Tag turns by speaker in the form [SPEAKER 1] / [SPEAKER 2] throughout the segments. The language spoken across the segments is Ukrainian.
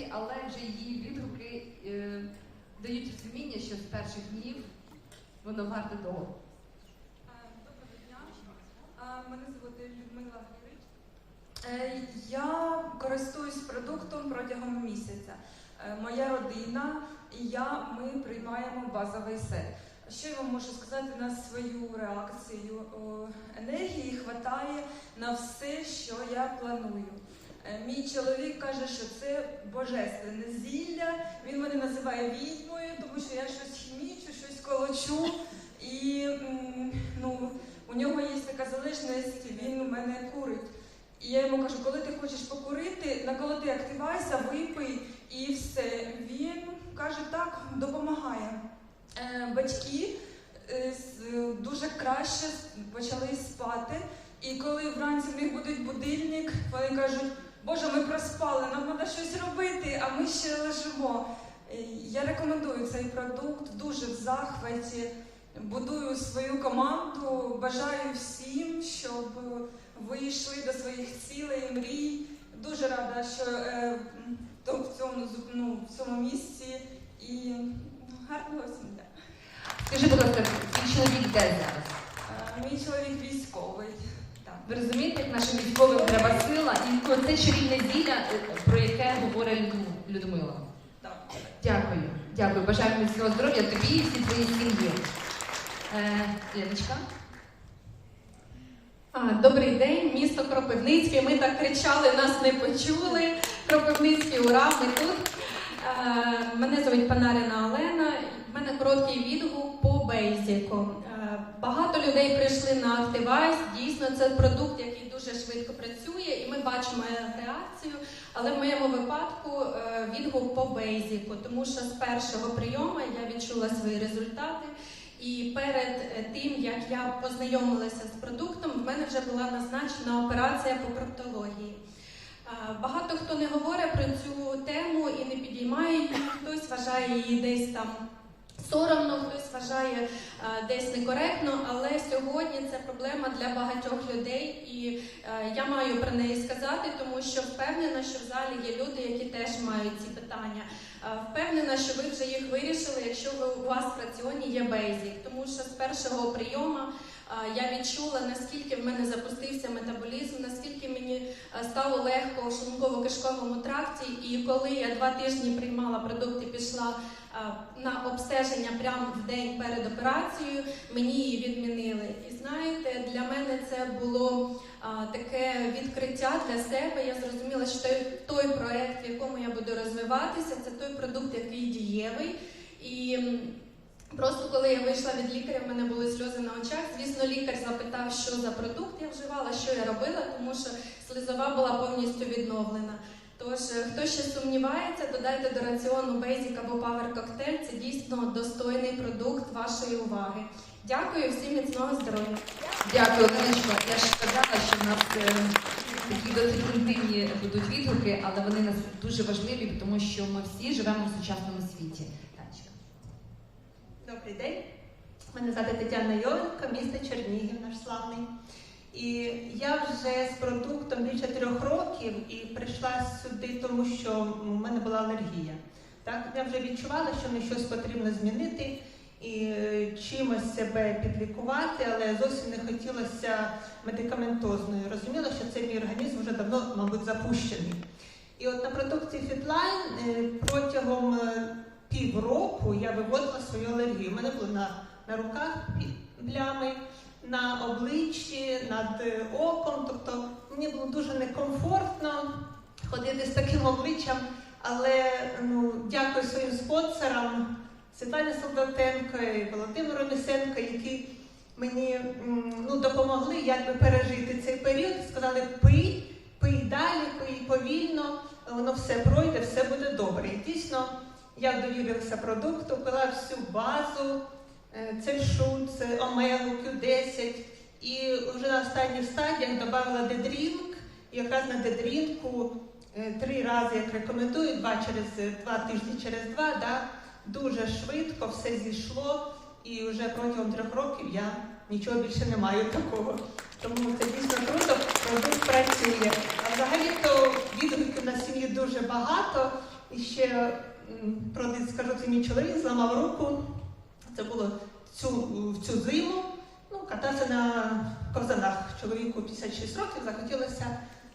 [SPEAKER 1] проєкті, але вже її відгуки е, дають розуміння, що з перших днів воно варте того.
[SPEAKER 2] Е, Доброго дня. Е, Мене звати Людмила Грич. Е, Я користуюсь продуктом протягом місяця. Е, Моя родина і я ми приймаємо базовий сет. Що я вам можу сказати на свою реакцію? Енергії вистачає на все, що я планую. Е, Мій чоловік каже, що це божественне зілля. Він мене називає відьмою, тому що я щось хімічу, щось колочу. І ну, у нього є така залежність, він у мене курить. І я йому кажу, коли ти хочеш покурити, наколоти активайся, випий і все. Він каже, так, допомагає. Е, батьки е, дуже краще почали спати. І коли вранці в них буде будильник, вони кажуть, Боже, ми проспали, нам треба щось робити, а ми ще лежимо. Е, Я рекомендую цей продукт, дуже в захваті. Будую свою команду, бажаю всім, щоб ви йшли до своїх цілей, мрій. Дуже рада, що е, то в цьому ну, в цьому місці і ну, гарного всім дня.
[SPEAKER 1] Скажи, будь ласка, твій чоловік де зараз?
[SPEAKER 2] Е, Мій чоловік військовий. Так.
[SPEAKER 1] Ви розумієте, як нашим військовим треба це чарівне зілля, е, про яке говорить Людмила. Дякую, дякую. Бажаю міцного здоров'я тобі і всій твоїй сім'ї. Е, Леночка?
[SPEAKER 3] А, Добрий день, місто Кропивницький. Ми так кричали, нас не почули. Кропивницький, ура, ми тут. Е, Мене звуть Панарина Олена. У мене короткий відгук по бейзіку. Е, Багато людей прийшли на Activize. Дійсно, це продукт, який дуже швидко працює, і ми бачимо реакцію. Але в моєму випадку е, відгук по бейзіку, тому що з першого прийому я відчула свої результати. І перед е, тим, як я познайомилася з продуктом, в мене вже була назначена операція по проктології. Багато хто не говорить про цю тему і не підіймає її, хтось вважає її десь там соромно, хтось вважає е, десь некоректно, але сьогодні це проблема для багатьох людей, і е, я маю про неї сказати, тому що впевнена, що в залі є люди, які теж мають ці питання. Е, Впевнена, що ви вже їх вирішили, якщо ви у вас в раціоні є бейзік, тому що з першого прийому я відчула, наскільки в мене запустився метаболізм, наскільки мені стало легко у шлунково-кишковому тракті. І коли я два тижні приймала продукти, пішла на обстеження прямо в день перед операцією, мені її відмінили. І знаєте, для мене це було таке відкриття для себе. Я зрозуміла, що той, той проект, в якому я буду розвиватися, це той продукт, який дієвий. І просто коли я вийшла від лікаря, в мене були сльози на очах. Звісно, лікар запитав, що за продукт я вживала, що я робила, тому що слизова була повністю відновлена. Тож, е, хто ще сумнівається, додайте до раціону Basic або Power Cocktail. Це дійсно достойний продукт вашої уваги. Дякую всім міцного здоров'я.
[SPEAKER 1] Дякую, Леночко. Я ж сказала, що в нас е, такі досить інтимні будуть відгуки, але вони нас дуже важливі, тому що ми всі живемо в сучасному світі. Танечка.
[SPEAKER 4] Добрий день. Мене звати Тетяна Йоленко, місто Чернігів, наш славний. І я вже з продуктом більше трьох років і прийшла сюди, тому що у мене була алергія. Так, я вже відчувала, що мені щось потрібно змінити і е, чимось себе підлікувати, але зовсім не хотілося медикаментозною. Розуміла, що цей мій організм вже давно, мабуть, запущений. І от на продукції Fitline е, протягом е, півроку я виводила свою алергію. У мене було на, на руках плями, на обличчі, над е, оком. Тобто мені було дуже некомфортно ходити з таким обличчям. Але ну, дякую своїм спонсорам Світлані Солдатенко і Володимиру Місенко, які мені ну, допомогли якби пережити цей період. Сказали, пий, пий далі, пий повільно, воно все пройде, все буде добре. І дійсно я довірилася продукту, пила всю базу, е, це шут, це омегу, Q10. І вже на останніх стадіях додала дедрінк. І якраз на дедрінку е, три рази, як рекомендую, два через два тижні через два, да, дуже швидко все зійшло. І вже протягом трьох років я нічого більше не маю такого. Тому це дійсно круто, продукт працює. А взагалі-то відгуків на сім'ї дуже багато. І ще правда, скажу, це мій чоловік зламав руку. Це було цю, в цю зиму. Ну, катався на ковзанах. Чоловіку 56 років захотілося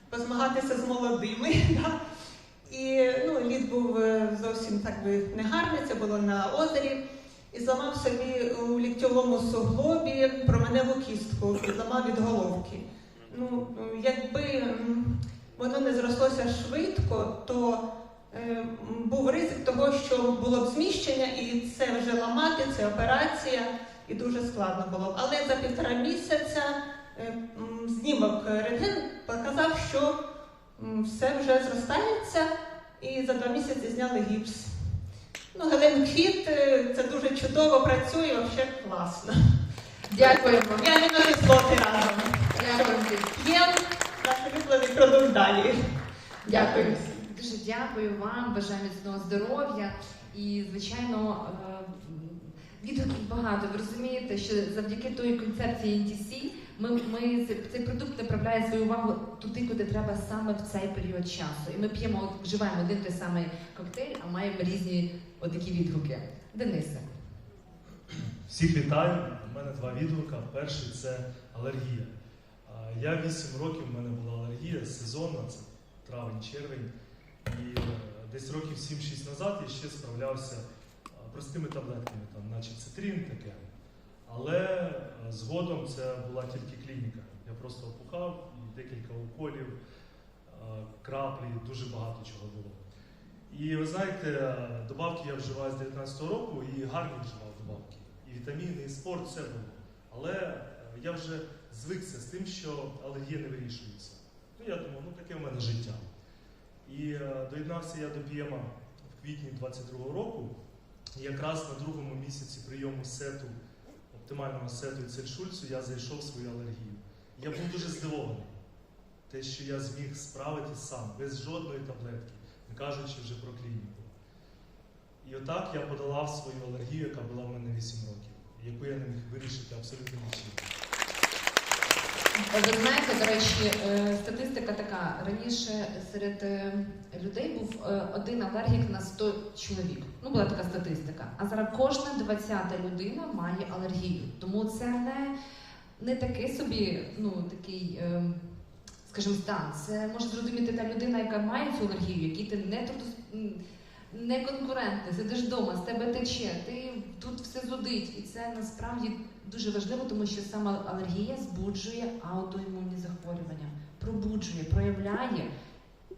[SPEAKER 4] позмагатися з молодими. Да? І ну, лід був е, зовсім так би негарний, це було на озері. І зламав собі у ліктьовому суглобі променеву кістку зламав від головки. Ну, якби воно не зрослося швидко, то був ризик того, що було б зміщення, і це вже ламати, це операція, і дуже складно було. Але за півтора місяця е, знімок рентген показав, що все вже зростається, і за два місяці зняли гіпс. Ну, Гелен Квіт е, це дуже чудово працює, взагалі класно.
[SPEAKER 1] Дякуємо.
[SPEAKER 4] Я не ношу злоти разом.
[SPEAKER 1] Дякуємо.
[SPEAKER 4] Є наш улюблений продукт далі.
[SPEAKER 1] Дякую. Дуже дякую вам, бажаю міцного здоров'я. І, звичайно, е, відгуків багато. Ви розумієте, що завдяки тої концепції NTC ми, ми цей, продукт направляє свою увагу туди, куди треба саме в цей період часу. І ми п'ємо, вживаємо один той самий коктейль, а маємо різні отакі відгуки. Денисе.
[SPEAKER 5] Всіх вітаю. У мене два відгука. Перший це алергія. Я 8 років в мене була алергія сезонна, це травень, червень. І е, десь років 7-6 назад я ще справлявся простими таблетками, там, наче цитрин таке. Але е, згодом це була тільки клініка. Я просто опухав, і декілька уколів, е, краплі, дуже багато чого було. І ви знаєте, е, добавки я вживаю з 19-го року і гарні вживав добавки. І вітаміни, і спорт, все було. Але е, я вже звикся з тим, що алергія не вирішується. Ну я думав, ну таке в мене життя. І е, доєднався я до ПІМа в квітні 22-го року. І якраз на другому місяці прийому сету, оптимального сету і цельшульцу, я зайшов в свою алергію. Я був дуже здивований. Те, що я зміг справитись сам, без жодної таблетки, не кажучи вже про клініку. І отак я подолав свою алергію, яка була в мене 8 років, яку я не міг вирішити абсолютно нічим.
[SPEAKER 1] Ви знаєте, до речі, е, статистика така. Раніше серед е, людей був е, один алергік на 100 чоловік. Ну, була така статистика. А зараз кожна 20-та людина має алергію. Тому це не, не такий собі, ну, такий, е, скажімо, стан. Це може зрозуміти та людина, яка має цю алергію, якій ти не трудос- не конкурентний, сидиш вдома, з тебе тече, ти тут все зудить. І це насправді дуже важливо, тому що саме алергія збуджує аутоімунні захворювання, пробуджує, проявляє,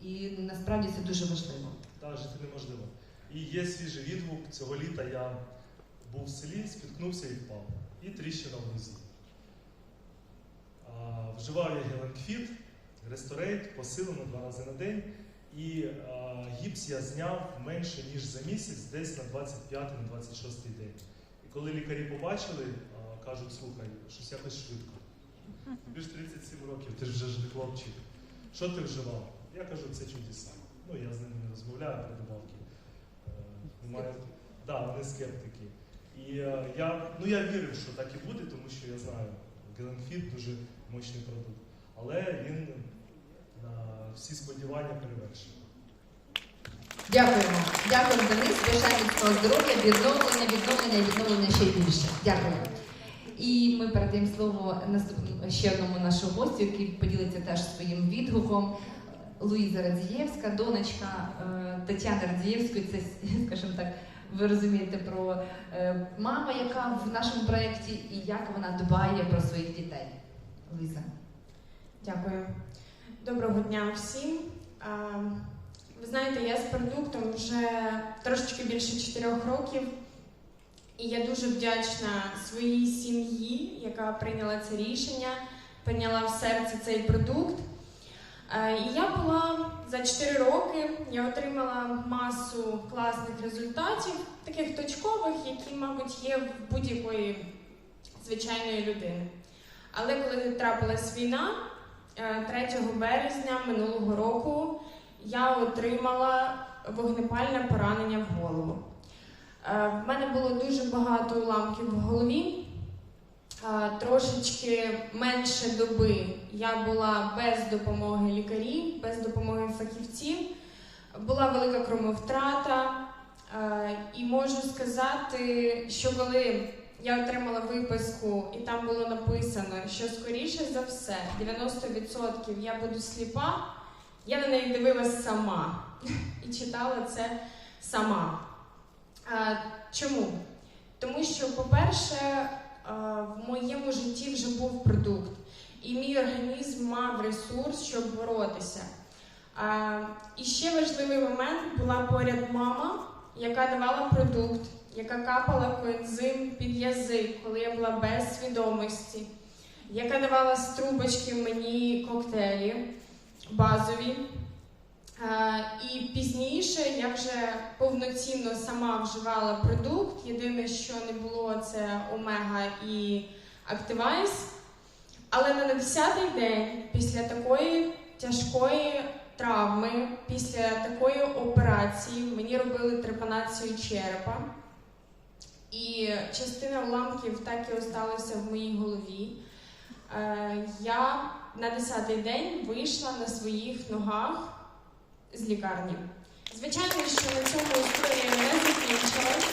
[SPEAKER 1] і насправді це дуже важливо.
[SPEAKER 5] Та жити неможливо. І є свіжий відгук. Цього літа я був в селі, спіткнувся і впав. І тріщина в нозі. Вживав я геленкфіт, ресторейт, посилено два рази на день. І а, гіпс я зняв менше, ніж за місяць, десь на 25-26 день. І коли лікарі побачили, а, кажуть, слухай, щось якось швидко. Тобі ж 37 років, ти ж вже ж не хлопчик. Що ти вживав? Я кажу, це чудеса. Ну, я з ними не розмовляю про добавки. Е. Да, вони скептики. І е, я, ну, я вірив, що так і буде, тому що я знаю, Геленфіт дуже мощний продукт. Але він на всі сподівання перевершив.
[SPEAKER 1] Дякуємо. Дякуємо, Денис. Міцного здоров'я, відновлення, відновлення, відновлення ще більше. Дякую. І ми передаємо слово наступному ще одному нашому гостю, який поділиться теж своїм відгуком. Луїза Радзієвська, донечка е, Тетяни Радзієвської. Це, скажімо так, ви розумієте про е, мама, яка в нашому проєкті, і як вона дбає про своїх дітей. Луїза.
[SPEAKER 6] Дякую. Доброго дня всім. Ви знаєте, я з продуктом вже трошечки більше 4 років, і я дуже вдячна своїй сім'ї, яка прийняла це рішення, прийняла в серце цей продукт. І я була за 4 роки, я отримала масу класних результатів, таких точкових, які, мабуть, є в будь-якої звичайної людини. Але коли трапилась війна, 3 березня минулого року я отримала вогнепальне поранення в голову. Е, В мене було дуже багато уламків в голові. Е, Трошечки менше доби я була без допомоги лікарів, без допомоги фахівців. була велика кромовтрата. Е, І можу сказати, що коли я отримала виписку, і там було написано, що скоріше за все, 90% я буду сліпа, я на неї дивилась сама і читала це сама. Е, Чому? Тому що, по-перше, в моєму житті вже був продукт, і мій організм мав ресурс, щоб боротися. А, і ще важливий момент була поряд мама, яка давала продукт, яка капала коензим під язик, коли я була без свідомості, яка давала з трубочки мені коктейлі базові. І пізніше я вже повноцінно сама вживала продукт. Єдине, що не було, це омега і Активайс. Але на 10-й день після такої тяжкої травми, після такої операції мені робили трепанацію черепа. І частина уламків так і осталася в моїй голові. Е, Я на 10-й день вийшла на своїх ногах з лікарні. Звичайно, що на цьому історія не закінчилась,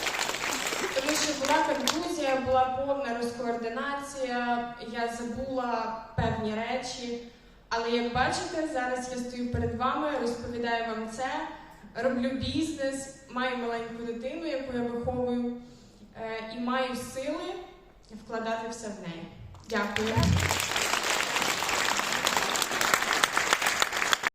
[SPEAKER 6] тому що була конфузія, була повна розкоординація, я забула певні речі. Але як бачите, зараз я стою перед вами, розповідаю вам це, роблю бізнес, маю маленьку дитину, яку я виховую, і маю сили вкладати все в неї. Дякую.